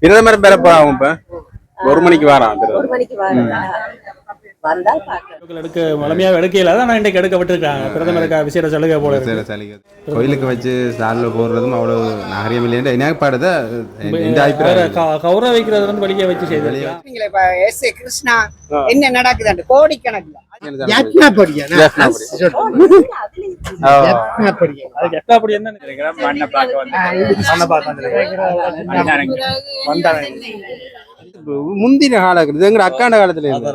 பிரதமர் பெற போறாங்க இப்ப. ஒரு மணிக்கு வரான் பிரதமர் ஒரு மணிக்கு வாருங்க வந்தால் பார்க்கலாம் எடுக்க வளமையாக எடுக்கல. தான் இன்றைக்கு எடுக்க விட்டுருக்காங்க பிரதமருக்கு விசேட சலுகை போல சரி சளிகை கோயிலுக்கு வச்சு ஸ்டாலில் போடுறதும் அவ்வளோ நாகரிகம் இல்லைன்னு எனக்கு பாடுத இந்த அபிப்பிராயம்? கௌரவ வைக்கிறது வந்து வெளியே வச்சு செய்திருக்கலாம் நீங்களே இப்ப எஸ் ஏ கிருஷ்ணா என்ன நடக்குது கோடிக்கணக்குல. என்ன முந்தின கால இது எங்க அக்காண்ட காலத்துல இருந்து.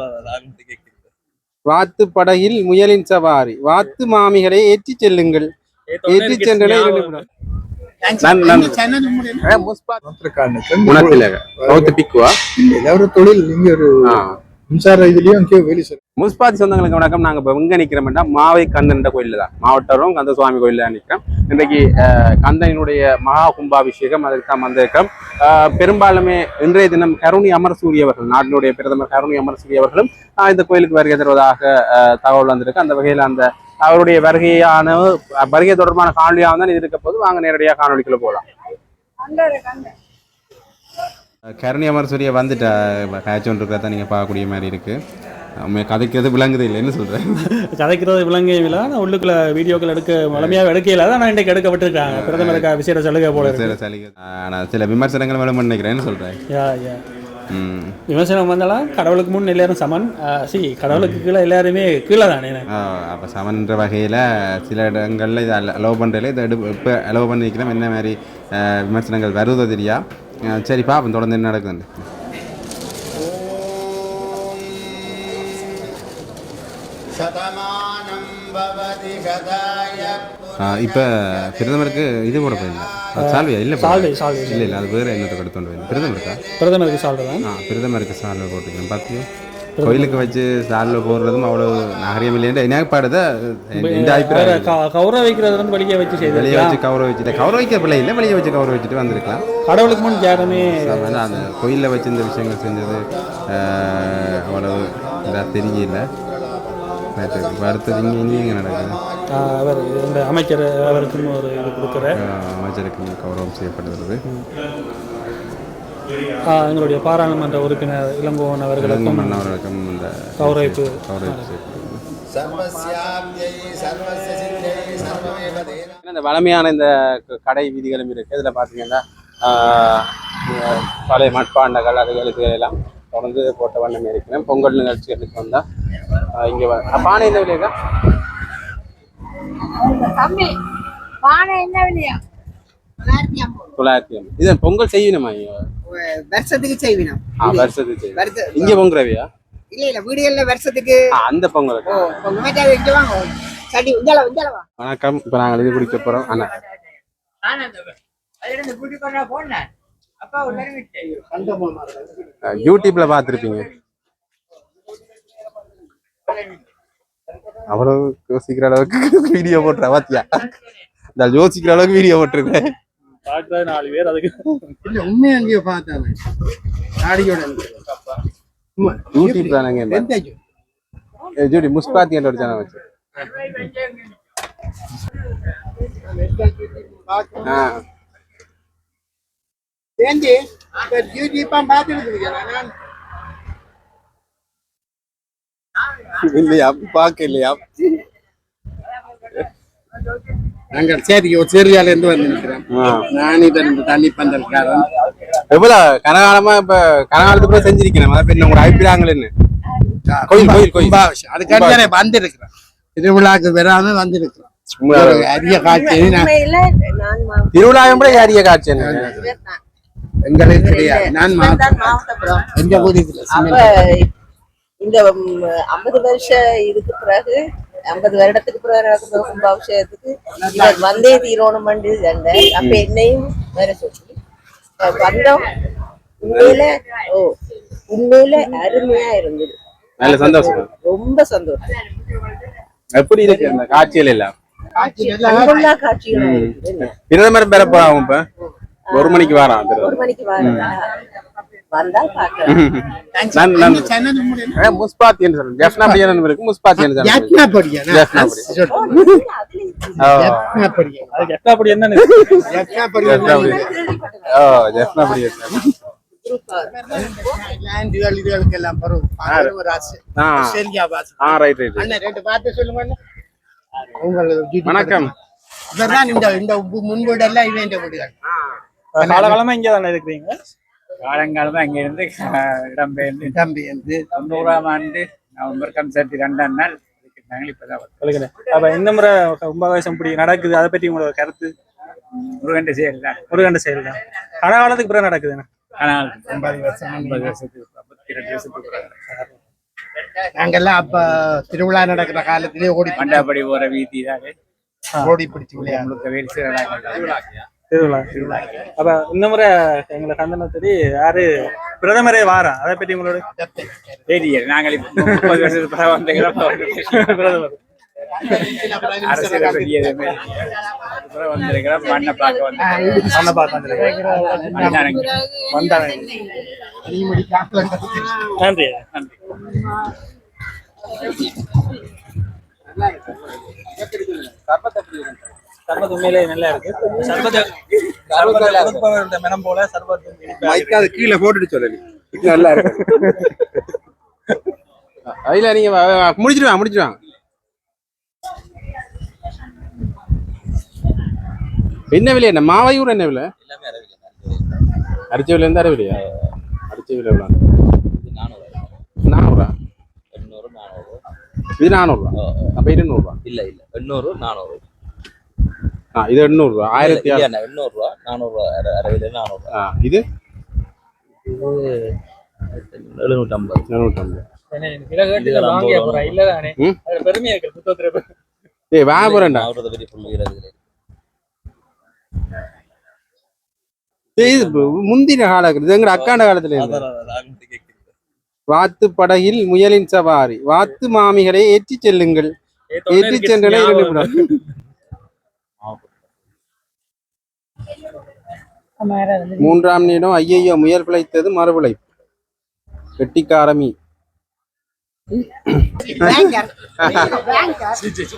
வாத்து படகில் முயலின் சவாரி. வாத்து மாமிகளை ஏற்றி செல்லுங்கள். ஏற்றி சென்றன முஸ்பாதி சொந்தங்களுக்கு வணக்கம். நாங்க இப்ப எங்க நிக்கிறோம்னா மாவை கந்தன்ற கோயில் தான். மாவட்டரும் கந்த சுவாமி கோயில் நிக்கிறோம். இன்றைக்கு அஹ், கந்தனினுடைய மகா கும்பாபிஷேகம் அதற்கு தான் வந்திருக்கிறோம். அஹ், பெரும்பாலுமே இன்றைய தினம் கருணி அமரசூரி அவர்கள் நாட்டினுடைய பிரதமர் கருணி அமரசூரி அவர்களும் இந்த கோயிலுக்கு வருகை தருவதாக தகவல் வந்திருக்கு. அந்த வகையில் அந்த அவருடைய வருகையான வருகை தொடர்பான காணொலியாக தான் இது இருக்க போது வாங்க நேரடியாக காணொலிக்குள்ள போகலாம். கருணி அமரசூரிய வந்துட்டா காய்ச்சல் இருக்கிறத நீங்கள் பார்க்கக்கூடிய மாதிரி இருக்கு. உண்மையா கதைக்கிறது விளங்குது இல்லைன்னு சொல்கிறேன் கதைக்கிறது விலங்கையும் இல்லை. ஆனால் உள்ளுக்குள்ள வீடியோக்கள் எடுக்க வளமையாக எடுக்கல தான் இன்றைக்கு எடுக்க விட்டுருக்காங்க பிரதமருக்கு விசேட சலுகை போல இருக்கு. சில சளிகை ஆனால் சில விமர்சனங்கள் மேலே நினைக்கிறேன்னு சொல்கிறேன் யா யா. விமர்சனம் வந்தாலும் கடவுளுக்கு முன் எல்லாரும் சமன். சி கடவுளுக்கு கீழே எல்லாருமே கீழே தானே அப்போ சமன்ற வகையில் சில இடங்களில் இதை அலோவ் பண்ணுறதுல இதை எடு இப்போ அலோவ் பண்ணிக்கிறோம் என்ன மாதிரி விமர்சனங்கள் வருதோ தெரியா? அஹ், சரி பாப்போம். தொடர்ந்து என்ன நடக்குதுன்னு. இப்போ பிரதமருக்கு இது போட போயிருந்தா. சால்வியா? இல்லை சால்வை, சால்வை. இல்லை இல்லை அது வேறு என்னத்தை எடுத்து கொண்டு போயிருந்தேன் பிரதமருக்கா? பிரதமருக்கு சொல்கிறேன் ஆ பிரதமருக்கு சால்வை போட்டுக்கிறேன் பார்த்தியோ கோயிலுக்கு வச்சு சால்வை போடுறதும் அவ்வளோ நாகரிகம் இல்லைன்னு எனக்கு பாடுத இந்த அபிப்பிராயம்? கௌரவ வைக்கிறது வந்து வெளியே வச்சு வெளியே செய்திருக்கலாம் வச்சு கௌரவ வச்சுட்டு கௌரவ வைக்க பிள்ளை இல்லை வெளியே வச்சு கௌரவ வச்சுட்டு வந்திருக்கலாம். கடவுளுக்கு முன் யாருமே அந்த கோயிலில் வச்சு இந்த விஷயங்கள் செஞ்சது அவ்வளவு இதாக தெரியல. இப்ப அடுத்தது இங்கே இங்கே இங்கே நடக்குது. அவர் இந்த அமைச்சர் அவருக்கும் ஒரு இது கொடுக்குற அமைச்சருக்கு கௌரவம் செய்யப்படுகிறது. எங்களுடைய பாராளுமன்ற உறுப்பினர் இளங்கோவன் அவர்களுக்கும் அவர்களுக்கும் இந்த கௌரவிப்பு. கௌரவிப்பு இந்த வளமையான இந்த க- கடை வீதிகளும் இருக்கு. இதுல ஆஹ், பழைய மட்பாண்டங்கள் அதுகளுக்கு எல்லாம் தொடர்ந்து போட்ட வண்ணம் இருக்கிறேன். பொங்கல் நிகழ்ச்சிகளுக்கு வந்தா இங்க பானை என்ன விலையா? தொள்ளாயிரத்தி ஐம்பது. இது பொங்கல் செய்யணுமா? வருஷத்துக்கு செய்வினோம். வருஷத்துக்கு இங்க பொங்குறவியா? இல்ல இல்ல வீடுகள்ல வருஷத்துக்கு. ஆ, அந்த வா வணக்கம். இப்ப நாங்கள் இது குடிக்க போறோம். அண்ணா. யூடியூப்ல பார்த்துருப்பீங்க. அவ்வளவு யோசிக்கிற அளவுக்கு வீடியோ போட்டுற பாத்தியா இந்த யோசிக்கிற அளவுக்கு வீடியோ போட்டிருக்கேன் நாலு பேர் அதுக்கு. இல்ல உண்மையை அங்கேயோ பார்த்தாங்க உண்மை. யூடியூப் தானங்க? ஜூடி? என்ற ஒரு சேனல் வச்சு. ஆ. இருக்கீங்களா? நான் இல்லையா பார்க்க இல்லையா நாங்கள் சரி ஒரு சேரியால இருந்து வந்து நிற்கிறேன் ஆ. நான் இதன் தண்ணி பந்தல்காரன் எவ்வளவு கனகாலமா இப்ப கனகாலத்துக்கு கூட செஞ்சிருக்கேன் அதை பத்தி உங்களோட அபிப்பிராயங்கள் கோயில், கோயில், கோயில். தானே வந்திருக்கிறேன் திருவிழாக்கு வராம வந்திருக்கிறோம் அரிய காட்சி நான் உண்மையில நான் மா- திருவிழா கூட ஏறிய காட்சி எங்களுக்கு தெரியாது நான் இந்த ஐம்பது வருஷ இதுக்கு பிறகு ஐம்பது வருடத்துக்கு பிறகு நடக்கிற கும்பாபிஷேகத்துக்கு இவர் வந்தே தீரோணம் பண்ணி சண்டை அப்ப என்னையும் வேற சொல்லி. வந்தோம். உண்மையில ஓ உண்மையில அருமையா இருந்தது. நல்ல சந்தோஷம். ரொம்ப சந்தோஷம். எப்படி இருக்கு அந்த காட்சிகள் எல்லாம்? காட்சிகளா? பிரதமர் பெற போறாங்க இப்ப. ஒரு மணிக்கு வரான் பிரதமர் ஒரு மணிக்கு ஏ, முஸ்பாத்தின்னு சொல்றேன் ஜெஃப்னா இருக்கு படியா என்ன. ஓ ஜெஃப்னா எல்லாம் பரவும் ஒரு ஆசை. சரியா பாஸ் ஆ ரைட் ரைட் அண்ணா ரெண்டு பார்த்து சொல்லுங்க அண்ணா. உங்களுக்கு வணக்கம். இவர்தான் இந்த இந்த முன்வீடு எல்லாம் இவன் வீடுகள். காலகாலமா இங்கே தானே இருக்கிறீங்க? காலங்காலமா அங்க இருந்து இடம்பெயர்ந்து தம்பி வந்து தொண்ணூறாம் ஆண்டு நவம்பர் கம்சட்டி ரெண்டாம் நாள் அப்ப இந்த முறை கும்பாவேசம் இப்படி நடக்குது அதை பற்றி உங்களோட கருத்து? முருகன் செயல் தான் ஒரு கண்ட செயல் தான் கனகாலத்துக்கு பிறகு நடக்குது ஆனால் ஐம்பது வருஷம் ஐம்பது வருஷத்துக்கு ஐம்பத்தி ரெண்டு வருஷத்துக்கு. நாங்கெல்லாம் அப்ப திருவிழா நடக்கிற காலத்திலே ஓடி மண்டாப்படி போற வீதி தானே ஓடி பிடிச்சி விளையாடு முழுக்க வேறு திருவிழா. அப்ப இந்த முறை எங்களை கந்தனத்தடி யாரு? பிரதமரே வாரா. அதை பற்றி உங்களோட? தெரியல நாங்கள் பிரதமர். அரசியல் பெரிய எதுவுமே இல்லை. பிறகு வந்திருக்கிறோம். மண்ணை பார்க்க வந்து வந்தாங்க நன்றி. சர்பத் உண்மையிலே நல்லா இருக்கு. சர்பத் சர்பத் மனம் போல சர்பத் இருக்கு. அது கீழே போட்டுட்டு சொல்லு. நல்லா இருக்கு. அதுல நீங்க வ- வ- முடிச்சிட்டு வாங்க முடிச்சிட்டு வாங்க என்ன விலை? என்ன மாவையூர் என்ன விலை? அரிச்ச விலை இருந்தா விலையா அரிச்ச விலை எவ்வளோ நானூறா. இது நானூறுரூவா அப்போ இது நூறுரூவா இல்ல இல்ல. எண்ணூறு நானூறு. இது எண்ணூறுரூவா ஆயிரத்தி எண்ணூறுரூவா நானூறுரூவா அறுபது நானூறுரூவா ஆ இது? எழுநூற்றம்பது. இப்ப முந்தின இது எங்க அக்காண்ட காலத்துல வாத்து படகில் முயலின் சவாரி. வாத்து மாமிகளை ஏற்றி செல்லுங்கள். ஏற்றி சென்றன இரண்டு மூன்றாம் நீடம் ஐயையோ முயல் பிழைத்தது மறுபிழை வெட்டிக்காரமி. பேங்கர்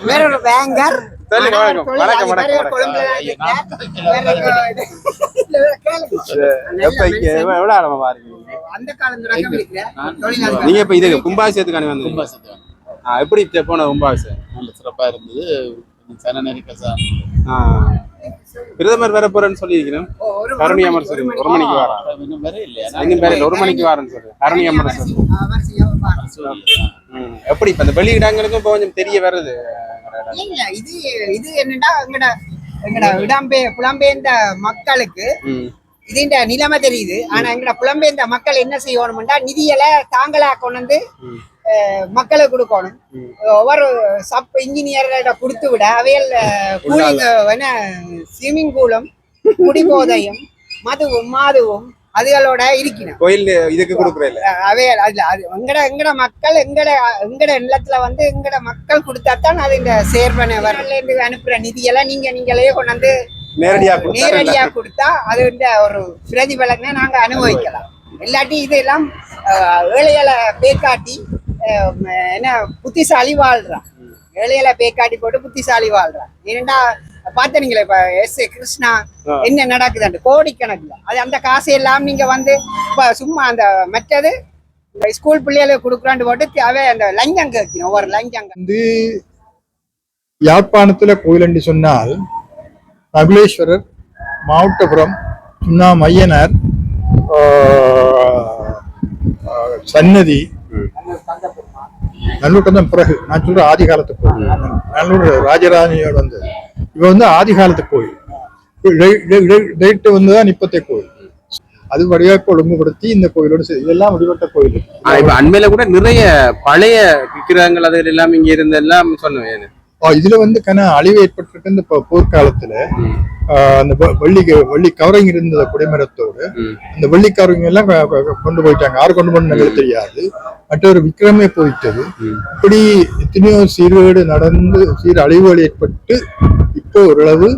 வேற ஒரு பேங்கர் நீங்க இப்ப இது கும்பாபிஷேகத்துக்கான வந்து எப்படி போன கும்பாபிஷேகம்? நல்ல சிறப்பா இருந்தது. சன நெருக்கசா ஆ. பிரதமர் வர போறேன்னு சொல்லியிருக்கிறேன். அமர்சரி ஒரு மணிக்கு வரா இன்னும் பேர் ஒரு மணிக்கு வரேன்னு சொல்லு. கருணி அமர்சரி ம். எப்படி இப்ப இந்த வெளியிடங்களுக்கும் இப்ப கொஞ்சம் தெரிய வருது? இல்ல இது இது என்னடா எங்கட எங்கட இடம்பெய புலம்பெயர்ந்த மக்களுக்கு ம். இதுன்ற நிலைமை தெரியுது. ஆனா எங்கட புலம்பெயர்ந்த மக்கள் என்ன செய்யணும்டா? நிதியலை தாங்களா கொண்டு வந்து அஹ், மக்களுக்கு கொடுக்கணும் ஒவ்வொரு சப் இன்ஜினியர்கிட்ட கொடுத்து விட அவையல் கூலிங் என்ன ஸ்விம்மிங் பூலும் குடிபோதையும் மதுவும் மாதுவும் அதுகளோட இருக்கணும். கோயில் இதுக்கு கொடுக்குறேன் அவே அதுல அது எங்கட எங்கட மக்கள் எங்கட எங்கட நிலத்துல வந்து எங்கட மக்கள் கொடுத்தாத்தான் அது இந்த சேர்வனை வரல இருந்து அனுப்புற நிதியெல்லாம் நீங்க நீங்களே கொண்டாந்து நேரடியா நேரடியா கொடுத்தா அது இந்த ஒரு பிரதிபலனை நாங்க அனுபவிக்கலாம். இல்லாட்டி இதெல்லாம் ஏழைகளை பேக்காட்டி என்ன புத்திசாலி வாழ்றான் ஏழைகளை பேக்காட்டி போட்டு புத்திசாலி வாழ்றான் ஏன்னா பாத்தீங்களா இப்ப எஸ் கிருஷ்ணா என்ன நடக்குது கோடிக்கணக்குல. அது அந்த காசு எல்லாம் நீங்க வந்து இப்ப சும்மா அந்த மற்றது இந்த ஸ்கூல் பிள்ளைகளுக்கு கொடுக்குறான்னு போட்டு தேவை அந்த லஞ்சம் கேட்கணும் ஒவ்வொரு லஞ்சம் வந்து யாழ்ப்பாணத்துல கோயில் என்று சொன்னால் நகுலேஸ்வரர் மாவட்டபுரம் சுண்ணா மையனார் சன்னதி நல்லூர் தான் பிறகு நான் சொல்ற ஆதி காலத்து கோயில் நல்லூர் ராஜராஜனியோட வந்து இவ வந்து ஆதி காலத்து கோயில் டேட்டு வந்து தான் இப்பத்தே கோயில் அது வடிவாக்க ஒழுங்குபடுத்தி இந்த கோயிலோட இதெல்லாம் வழிபட்ட கோயில். ஆ, அண்மையில கூட நிறைய பழைய விக்கிரகங்கள் அதில் எல்லாம் இங்க இருந்தெல்லாம் சொன்னேன் இதுல வந்து கன அழிவு ஏற்பட்டிருக்கு இந்த போர்க்காலத்துல. அந்த வெள்ளி வெள்ளி கவரிங் இருந்தத குடிமரத்தோடு. அந்த வெள்ளி கவரிங் எல்லாம் கொண்டு போயிட்டாங்க. யார் கொண்டு போனாங்க தெரியாது. மற்றொரு விக்ரமே போயிட்டது. இப்படி எத்தனையோ சீர்கேடு நடந்து சீர் அழிவுகள் ஏற்பட்டு இப்போ ஓரளவு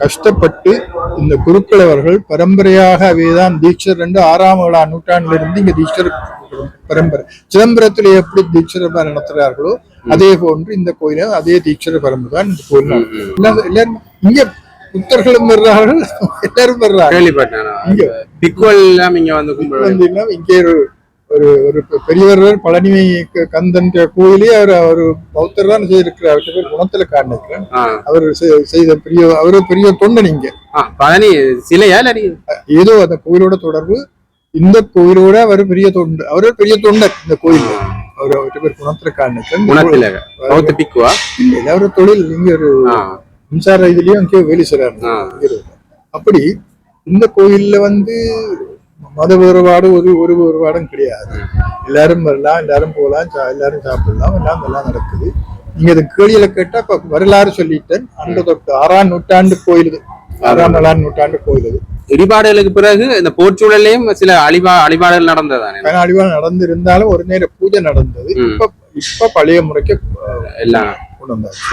கஷ்டப்பட்டு இந்த குருக்கள் அவர்கள் பரம்பரையாகவே தான் தீட்சர் ரெண்டு ஆறாம் ஏழாம் நூற்றாண்டுல இருந்து இங்க தீட்சர் பரம்பரை. சிதம்பரத்தில் எப்படி தீட்சர நடத்துகிறார்களோ அதே போன்று இந்த கோயிலும் அதே தீட்சர பரம்பரை தான் இந்த கோயில். எல்லாரும் இங்க புத்தர்களும் வர்றார்கள் எல்லாரும் வர்றாங்க. கேள்விப்பட்டேன் இங்க. பிக்குவல் எல்லாம் இங்க வந்து இங்கே ஒரு ஒரு ஒரு பெரியவர் பழனி க- கந்தன் கோயிலே அவர் அவர் பௌத்தர் தான் செய்திருக்கிறார் பேர் குணத்துல காணிக்கிறேன் ஆ. அவர் செய்த பெரிய அவர் பெரிய தொண்டன் இங்க. பழனி சிலையா ஏதோ அந்த கோயிலோட தொடர்பு. இந்த கோயிலோட அவர் பெரிய தொண்டு அவர் பெரிய தொண்டர் இந்த கோயில் அவர் அவர்கிட்ட பேர் குணத்துல பிக்குவா? இல்ல அவர் தொழில் இங்க ஒரு. மின்சார இதுலயும் அங்கே வேலி இருக்கு. அப்படி இந்த கோயில்ல வந்து மத வேறுபாடு ஒரு ஒரு வேறுபாடும் கிடையாது. எல்லாரும் வரலாம் எல்லாரும் போகலாம் எல்லாரும் சாப்பிடலாம் எல்லாம் எல்லாம் நடக்குது. நீங்க இந்த கேள்வியில கேட்டா இப்ப வரலாறு சொல்லிட்டேன். அந்த தொட்டு ஆறாம் நூற்றாண்டு கோயில் இது ஆறாம் ஏழாம் நூற்றாண்டு கோயில் இது இடிபாடுகளுக்கு பிறகு இந்த போர்ச்சூழலையும் சில அழிவா அழிபாடுகள் நடந்ததானே? பயனாளிவா நடந்திருந்தாலும் ஒரு நேர பூஜை நடந்தது. இப்ப இப்ப பழைய முறைக்கு எல்லாம். கொண்டு வந்தாச்சு.